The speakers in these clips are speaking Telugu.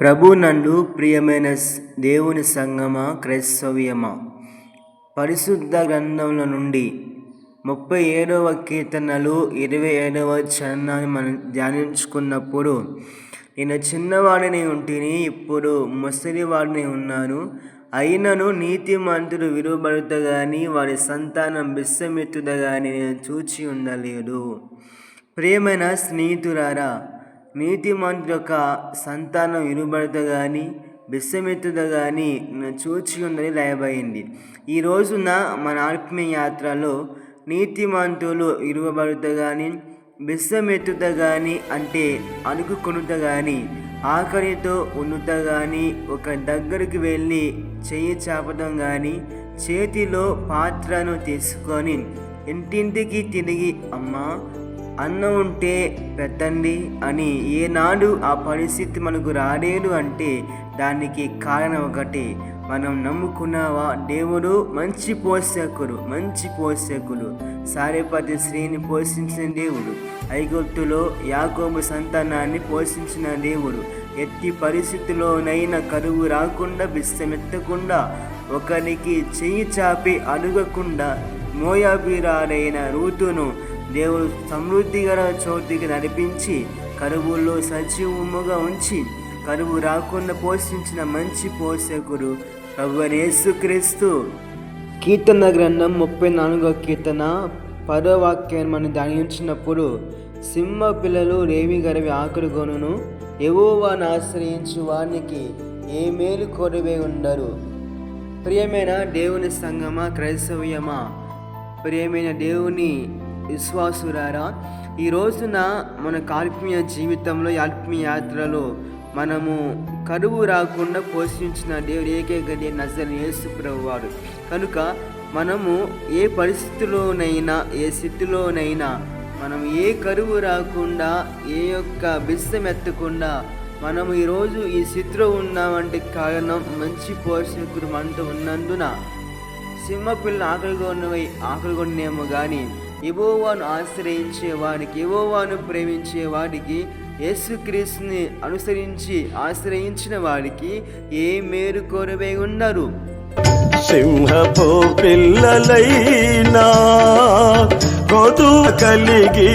ప్రభు నందు ప్రియమైన దేవుని సంగమా క్రైస్తవ్యమా? పరిశుద్ధ గ్రంథముల నుండి ముప్పై ఏడవ కీర్తనలు ఇరవై ఏడవ చరణాన్ని మనం ధ్యానించుకున్నప్పుడు నేను చిన్నవాడిని ఉంటిని ఇప్పుడు ముసలివాడిని ఉన్నాను. అయినను నీతిమంతుడు విలువబడుత కానీ వారి సంతానం బిస్సమెత్తుద గాని నేను చూచి ఉండలేదు ప్రియమైన స్నేహితురారా నీతిమంతుడు యొక్క సంతానం ఇరుబడత కానీ బిస్సమెత్తుద కానీ చూచి ఉందని రాయబడింది. ఈ రోజున మన ఆత్మీయ యాత్రలో నీతిమంతులు ఇరువబడుత కానీ బిస్సమెత్తుత కానీ అంటే అనుకుకొనుట కానీ ఆఖరితో ఉన్నత కానీ ఒక దగ్గరికి వెళ్ళి చెయ్యి చాపడం కానీ చేతిలో పాత్రను తీసుకొని ఇంటింటికి తిరిగి అమ్మా అన్నం ఉంటే పెట్టండి అని ఏనాడు ఆ పరిస్థితి మనకు రాలేదు అంటే దానికి కారణం ఒకటి. మనం నమ్ముకున్నావా? దేవుడు మంచి పోషకుడు మంచి పోషకుడు. సారేపతి శ్రీని పోషించిన దేవుడు. ఐగుప్తులో యాకోబు సంతానాన్ని పోషించిన దేవుడు. ఎట్టి పరిస్థితిలోనైనా కరువు రాకుండా విశ్రమెత్తకుండా ఒకరికి చెయ్యి చాపి అడగకుండా మోయాబీరాలైన రూతును దేవుడు సమృద్ధిగల చోటికి నడిపించి కరువుల్లో సజీవముగా ఉంచి కరువు రాకుండా పోషించిన మంచి పోషకుడు ప్రభునేసుక్రీస్తు కీర్తన గ్రంథం ముప్పై నాలుగో కీర్తన పదో మనం ధ్యానించినప్పుడు సింహ పిల్లలు రేవి గరవి ఆకులు కొనును ఎవోవాను ఆశ్రయించు వారికి ఏ మేలు కొరవే ఉండరు. ప్రియమైన దేవుని సంగమా క్రైస్తవ్యమా ప్రియమైన దేవుని విశ్వాసురారా ఈ రోజున మన ఆత్మీయ జీవితంలో ఈ ఆత్మీయ యాత్రలో మనము కరువు రాకుండా పోషించిన దేవుడు ఏకైక నజర్ యేసు వాడు కనుక మనము ఏ పరిస్థితిలోనైనా ఏ స్థితిలోనైనా మనం ఏ కరువు రాకుండా ఏ యొక్క బిస్సం ఎత్తకుండా మనం ఈరోజు ఈ స్థితిలో ఉన్నామంటే కారణం మంచి పోషకుడు మనతో ఉన్నందున సింహపిల్ల ఆకలిగా ఉన్నవై ఆకలి కొన్నేమో కానీ ఎవోవాను ఆశ్రయించే వాడికి ఎవోవాను ప్రేమించే వాడికి యేసుక్రీస్తుని అనుసరించి ఆశ్రయించిన వాడికి ఏ మేరు కొరవే ఉన్నారు సింహపు పిల్లలైనా కొదు కలిగి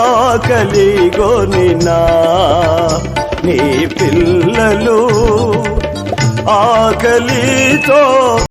ఆకలి గొనినా. నీ పిల్లలు ఆకలితో